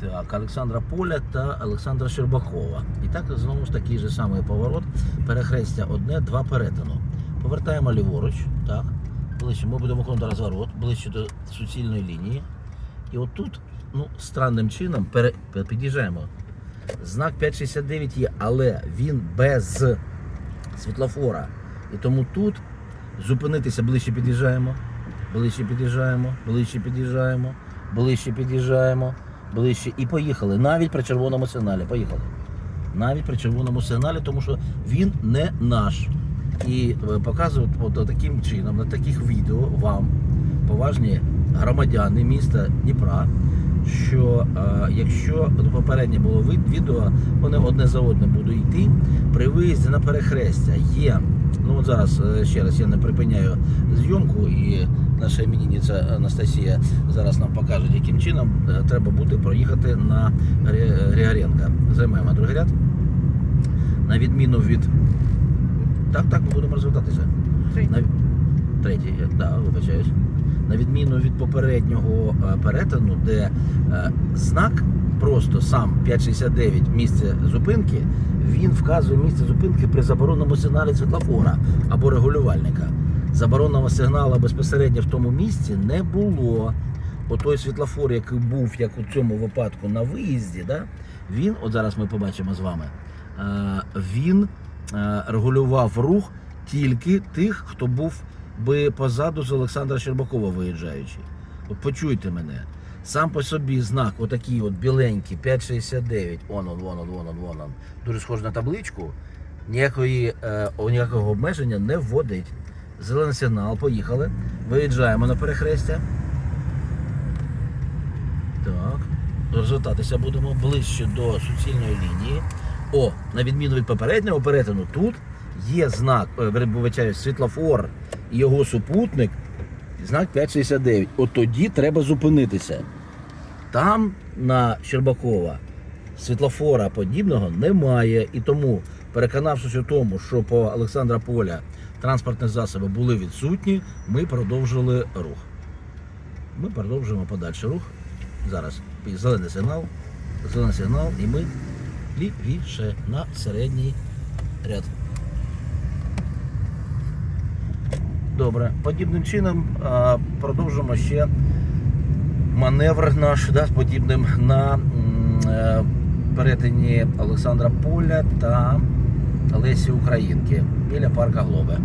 Так, Олександра Поля та Олександра Щербакова. І так знову ж такий же самий поворот. Перехрестя одне, два перетину. Повертаємо ліворуч, так. Ближче. Ми будемо виконувати розворот, ближче до суцільної лінії. І отут, ну, странним чином пере... під'їжджаємо. Знак 569 є, але він без світлофора. І тому тут зупинитися ближче під'їжджаємо, ближче під'їжджаємо, ближче під'їжджаємо, ближче під'їжджаємо, ближче і поїхали. Навіть при червоному сигналі. Поїхали. Навіть при червоному сигналі, тому що він не наш. І е, показують от таким чином, на таких відео вам, поважні громадяни міста Дніпра, що е, якщо попереднє було відео, вони одне за одним будуть йти. При виїзді на перехрестя є. Ну от зараз е, ще раз я не припиняю зйомку, і наша іменинниця Анастасія зараз нам покаже, яким чином е, треба буде проїхати на Григоренка. Займаємо другий ряд. На відміну від. Так, так, ми будемо розвертатися. На... Третій, я- да, вибачаюсь. На відміну від попереднього е, перетину, де е, знак просто сам 569 місце зупинки, він вказує місце зупинки при забороненому сигналі світлофора або регулювальника. Забороненого сигналу безпосередньо в тому місці не було. Бо той світлофор, який був, як у цьому випадку, на виїзді, да, він, от зараз ми побачимо з вами, е, він е, регулював рух тільки тих, хто був би позаду з Олександра Щербакова виїжджаючи. От почуйте мене. Сам по собі знак, отакий от біленький, 569, он он, вон он, вон он, вон он, дуже схож на табличку, ніякої, е, ніякого обмеження не вводить. Зелений сигнал, поїхали. Виїжджаємо на перехрестя. Так. Розвертатися будемо ближче до суцільної лінії. О, на відміну від попереднього перетину, тут є знак, е, вибачаю, світлофор і його супутник, знак 569. От тоді треба зупинитися. Там на Щербакова світлофора подібного немає. І тому, переконавшись у тому, що по Олександра Поля транспортні засоби були відсутні, ми продовжили рух. Ми продовжуємо подальший рух. Зараз зелений сигнал, зелений сигнал, і ми лівіше на середній ряд. Добре, подібним чином продовжимо ще маневр наш да, з подібним на е, перетині Олександра Поля та Лесі Українки біля парка Глобе.